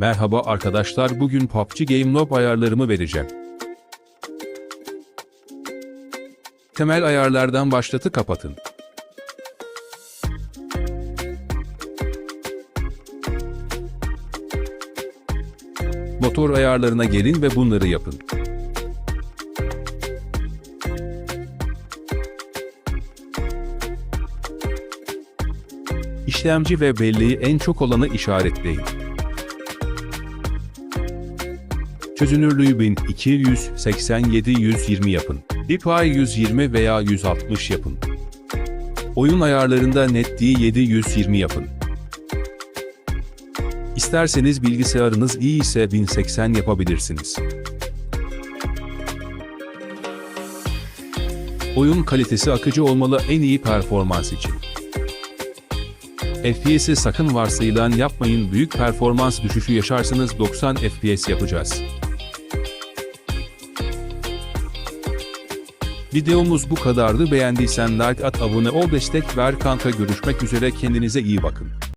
Merhaba arkadaşlar bugün PUBG Game Lob ayarlarımı vereceğim. Temel ayarlardan başlatı kapatın. Motor ayarlarına gelin ve bunları yapın. İşlemci ve belleği en çok olanı işaretleyin. Çözünürlüğü 1287-120 yapın. DPI 120 veya 160 yapın. Oyun ayarlarında netliği 720 yapın. İsterseniz bilgisayarınız iyi ise 1080 yapabilirsiniz. Oyun kalitesi akıcı olmalı en iyi performans için. FPS'i sakın varsayılan yapmayın büyük performans düşüşü yaşarsanız 90 FPS yapacağız. Videomuz bu kadardı. Beğendiysen like at abone ol destek ver kanka. Görüşmek üzere. Kendinize iyi bakın.